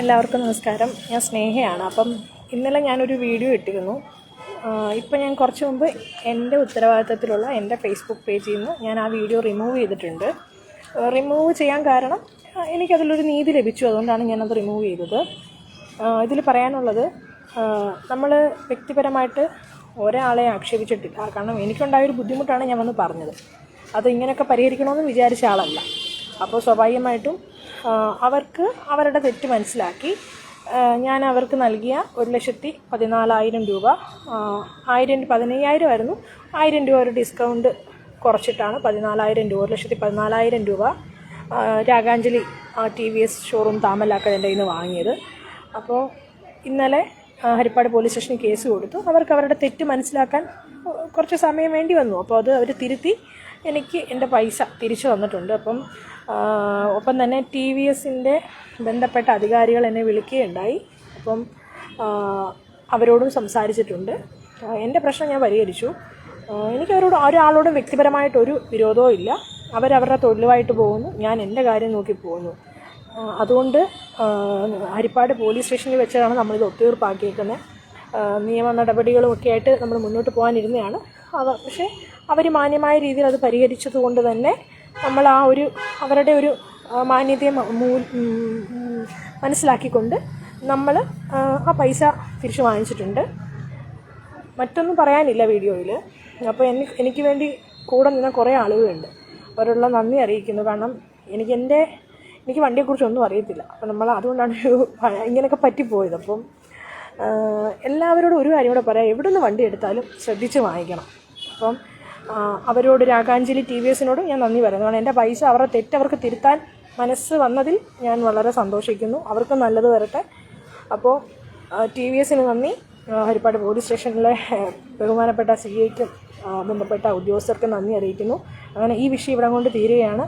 എല്ലാവർക്കും നമസ്കാരം. ഞാൻ സ്നേഹയാണ്. അപ്പം ഇന്നലെ ഞാനൊരു വീഡിയോ ഇട്ടിരുന്നു. ഇപ്പം ഞാൻ കുറച്ച് മുമ്പ് എന്റെ ഉത്തരവാദിത്തത്തിലുള്ള എന്റെ ഫേസ്ബുക്ക് പേജിൽ നിന്ന് ഞാൻ ആ വീഡിയോ റിമൂവ് ചെയ്തിട്ടുണ്ട്. റിമൂവ് ചെയ്യാൻ കാരണം എനിക്കതിലൊരു നീതി ലഭിച്ചു. അതുകൊണ്ടാണ് ഞാനത് റിമൂവ് ചെയ്തത്. ഇതിൽ പറയാനുള്ളത് നമ്മൾ വ്യക്തിപരമായിട്ട് ഒരാളെ ആക്ഷേപിച്ചിട്ടില്ല. കാരണം എനിക്കുണ്ടായ ഒരു ബുദ്ധിമുട്ടാണ് ഞാൻ വന്ന് പറഞ്ഞത്. അത് ഇങ്ങനെയൊക്കെ പരിഹരിക്കണമെന്ന് വിചാരിച്ച ആളല്ല. അപ്പോൾ സ്വാഭാവികമായിട്ടും അവർക്ക് അവരുടെ തെറ്റ് മനസ്സിലാക്കി. ഞാൻ അവർക്ക് നൽകിയ ഒരു ലക്ഷത്തി പതിനാലായിരം രൂപ. ആയിരം പതിനയ്യായിരം ആയിരുന്നു. ആയിരം രൂപ ഒരു ഡിസ്കൗണ്ട് കുറച്ചിട്ടാണ് പതിനാലായിരം രൂപ ഒരു ലക്ഷത്തി പതിനാലായിരം രൂപ Raganjali T V S showroom താമലാക്കഴന്റെ കയ്യിൽ നിന്ന് വാങ്ങിയത്. അപ്പോൾ ഇന്നലെ ഹരിപ്പാട് പോലീസ് സ്റ്റേഷനിൽ കേസ് കൊടുത്തു. അവർക്ക് അവരുടെ തെറ്റ് മനസ്സിലാക്കാൻ കുറച്ച് സമയം വേണ്ടി വന്നു. അപ്പോൾ അത് അവർ തിരുത്തി എനിക്ക് എന്റെ പൈസ തിരിച്ചു തന്നിട്ടുണ്ട്. അപ്പം ഒപ്പം തന്നെ ടി വി എസിന്റെ ബന്ധപ്പെട്ട അധികാരികൾ എന്നെ വിളിക്കുകയുണ്ടായി. അപ്പം അവരോടും സംസാരിച്ചിട്ടുണ്ട്. എന്റെ പ്രശ്നം ഞാൻ പരിഹരിച്ചു. എനിക്കവരോട് ഒരാളോടും വ്യക്തിപരമായിട്ടൊരു വിരോധവും ഇല്ല. അവരവരുടെ തൊഴിലുമായിട്ട് പോകുന്നു. ഞാൻ എന്റെ കാര്യം നോക്കി പോകുന്നു. അതുകൊണ്ട് ഹരിപ്പാട് പോലീസ് സ്റ്റേഷനിൽ വെച്ചാണ് നമ്മളിത് ഒത്തുതീർപ്പാക്കിയേക്കുന്നത്. നിയമ നടപടികളും ഒക്കെ ആയിട്ട് നമ്മൾ മുന്നോട്ട് പോകാനിരുന്നതാണ്. അവ പക്ഷേ അവർ മാന്യമായ രീതിയിൽ അത് പരിഹരിച്ചത് കൊണ്ട് തന്നെ നമ്മൾ ആ ഒരു അവരുടെ ഒരു മാന്യതയെ മനസ്സിലാക്കിക്കൊണ്ട് നമ്മൾ ആ പൈസ തിരിച്ചു വാങ്ങിച്ചിട്ടുണ്ട്. മറ്റൊന്നും പറയാനില്ല വീഡിയോയിൽ അപ്പോൾ എനിക്ക് എനിക്ക് വേണ്ടി കൂടെ നിന്ന കുറേ ആളുകളുണ്ട്. അവരുള്ള നന്ദി അറിയിക്കുന്നു. കാരണം എനിക്ക് എന്റെ എനിക്ക് വണ്ടിയെക്കുറിച്ചൊന്നും അറിയത്തില്ല. അപ്പോൾ നമ്മൾ അതുകൊണ്ടാണ് ഇങ്ങനെയൊക്കെ പറ്റിപ്പോയത്. അപ്പം എല്ലാവരോടും ഒരു കാര്യം കൂടെ പറയാം. എവിടെ നിന്ന് വണ്ടി എടുത്താലും ശ്രദ്ധിച്ച് വാങ്ങിക്കണം. അപ്പം അവരോട് രാഗാഞ്ജലി ടി വി എസിനോട് ഞാൻ നന്ദി പറയുന്നു. കാരണം എന്റെ പൈസ അവരുടെ തെറ്റ് അവർക്ക് തിരുത്താൻ മനസ്സ് വന്നതിൽ ഞാൻ വളരെ സന്തോഷിക്കുന്നു. അവർക്ക് നല്ലത് വരട്ടെ. അപ്പോൾ ടി വി എസിന് നന്ദി. ഹരിപ്പാട് പോലീസ് സ്റ്റേഷനിലെ ബഹുമാനപ്പെട്ട സി ഐക്കും ബന്ധപ്പെട്ട ഉദ്യോഗസ്ഥർക്കും നന്ദി അറിയിക്കുന്നു. അങ്ങനെ ഈ വിഷയം ഇവിടെ കൊണ്ട് തീരുകയാണ്.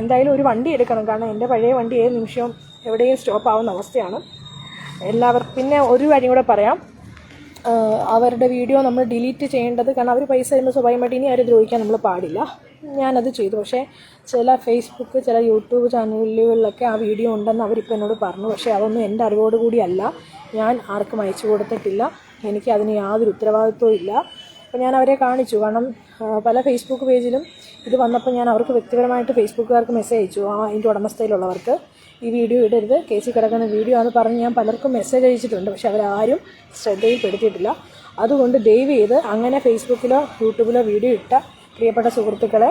എന്തായാലും ഒരു വണ്ടി എടുക്കണം. കാരണം എന്റെ പഴയ വണ്ടി ഏത് നിമിഷവും എവിടെയും സ്റ്റോപ്പ് ആവുന്ന അവസ്ഥയാണ്. എല്ലാവർക്കും പിന്നെ ഒരു കാര്യം കൂടെ പറയാം. അവരുടെ വീഡിയോ നമ്മൾ ഡിലീറ്റ് ചെയ്യേണ്ടത് കാരണം അവർ പൈസ തരുമ്പോൾ സ്വാഭാവികമായിട്ട് ഇനി ആരും ദ്രോഹിക്കാൻ നമ്മൾ പാടില്ല. ഞാനത് ചെയ്തു. പക്ഷേ ചില ഫേസ്ബുക്ക് ചില യൂട്യൂബ് ചാനലുകളിലൊക്കെ ആ വീഡിയോ ഉണ്ടെന്ന് അവരിപ്പോൾ എന്നോട് പറഞ്ഞു. പക്ഷേ അതൊന്നും എന്റെ അറിവോട് കൂടിയല്ല ഞാൻ ആർക്കും അയച്ചു കൊടുത്തിട്ടില്ല. എനിക്ക് അതിന് യാതൊരു ഉത്തരവാദിത്വവും ഇല്ല. അപ്പോൾ ഞാൻ അവരെ കാണിച്ചു. കാരണം പല ഫേസ്ബുക്ക് പേജിലും ഇത് വന്നപ്പോൾ ഞാൻ അവർക്ക് വ്യക്തിപരമായിട്ട് ഫേസ്ബുക്കുകാർക്ക് മെസ്സേജ് അയച്ചു. ആ അതിന്റെ ഉടമസ്ഥയിലുള്ളവർക്ക് ഈ വീഡിയോ ഇടരുത്. കേസിൽ കിടക്കുന്ന വീഡിയോ ആണെന്ന് പറഞ്ഞ് ഞാൻ പലർക്കും മെസ്സേജ് അയച്ചിട്ടുണ്ട്. പക്ഷെ അവരാരും ശ്രദ്ധയിൽപ്പെടുത്തിയിട്ടില്ല. അതുകൊണ്ട് ദയവ് ചെയ്ത് അങ്ങനെ ഫേസ്ബുക്കിലോ യൂട്യൂബിലോ വീഡിയോ ഇട്ട പ്രിയപ്പെട്ട സുഹൃത്തുക്കളെ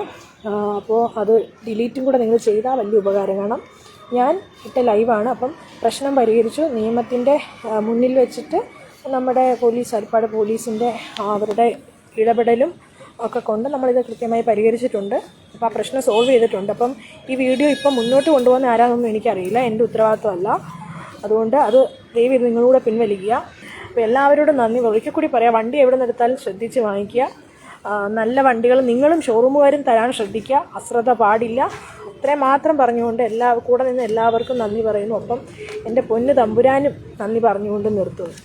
അപ്പോൾ അത് ഡിലീറ്റും കൂടെ നിങ്ങൾ ചെയ്താൽ വലിയ ഉപകാരം. കാണാം ഞാൻ ഇട്ട ലൈവാണ്. അപ്പം പ്രശ്നം പരിഹരിച്ചു. നിയമത്തിന്റെ മുന്നിൽ വെച്ചിട്ട് നമ്മുടെ പോലീസ് ഹരിപ്പാട് പോലീസിന്റെ അവരുടെ ഇടപെടലും ഒക്കെ കൊണ്ട് നമ്മളിത് കൃത്യമായി പരിഹരിച്ചിട്ടുണ്ട്. അപ്പോൾ ആ പ്രശ്നം സോൾവ് ചെയ്തിട്ടുണ്ട്. അപ്പം ഈ വീഡിയോ ഇപ്പം മുന്നോട്ട് കൊണ്ടുപോകുന്ന ആരാണെന്നൊന്നും എനിക്കറിയില്ല. എന്റെ ഉത്തരവാദിത്വമല്ല. അതുകൊണ്ട് അത് ദയവ് ഇത് നിങ്ങളൂടെ പിൻവലിക്കുക. അപ്പോൾ എല്ലാവരോടും നന്ദി. ഒരിക്കൽ കൂടി പറയാം വണ്ടി എവിടെ നിന്നെടുത്താലും ശ്രദ്ധിച്ച് വാങ്ങിക്കുക. നല്ല വണ്ടികൾ നിങ്ങളും ഷോറൂമുകാരും തരാൻ ശ്രദ്ധിക്കുക. അശ്രദ്ധ പാടില്ല. അത്രയും മാത്രം പറഞ്ഞുകൊണ്ട് എല്ലാ കൂടെ നിന്ന് എല്ലാവർക്കും നന്ദി പറയുന്നു. ഒപ്പം എന്റെ പൊന്ന് തമ്പുരാനും നന്ദി പറഞ്ഞുകൊണ്ട് നിർത്തുന്നു.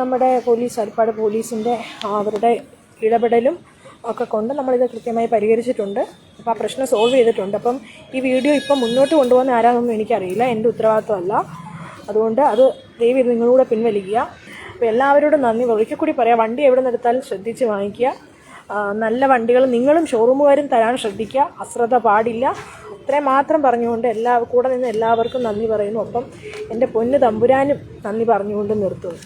നമ്മുടെ പോലീസ് ഹരിപ്പാട് പോലീസിന്റെ അവരുടെ ഇടപെടലും ഒക്കെ കൊണ്ട് നമ്മളിത് കൃത്യമായി പരിഹരിച്ചിട്ടുണ്ട്. അപ്പോൾ ആ പ്രശ്നം സോൾവ് ചെയ്തിട്ടുണ്ട്. അപ്പം ഈ വീഡിയോ ഇപ്പം മുന്നോട്ട് കൊണ്ടുപോകുന്ന ആരാണെന്നൊന്നും എനിക്കറിയില്ല. എന്റെ ഉത്തരവാദിത്വമല്ല. അതുകൊണ്ട് അത് ദയവ് ഇത് നിങ്ങളൂടെ പിൻവലിക്കുക. അപ്പോൾ എല്ലാവരോടും നന്ദി. ഒരിക്കൽ കൂടി പറയാം വണ്ടി എവിടെ നിന്നെടുത്താലും ശ്രദ്ധിച്ച് വാങ്ങിക്കുക. നല്ല വണ്ടികൾ നിങ്ങളും ഷോറൂമുകാരും തരാൻ ശ്രദ്ധിക്കുക. അശ്രദ്ധ പാടില്ല. അത്രയും മാത്രം പറഞ്ഞുകൊണ്ട് എല്ലാ കൂടെ നിന്ന് എല്ലാവർക്കും നന്ദി പറയുന്നു. ഒപ്പം എന്റെ പൊന്ന് തമ്പുരാനും നന്ദി പറഞ്ഞുകൊണ്ട് നിർത്തുന്നു.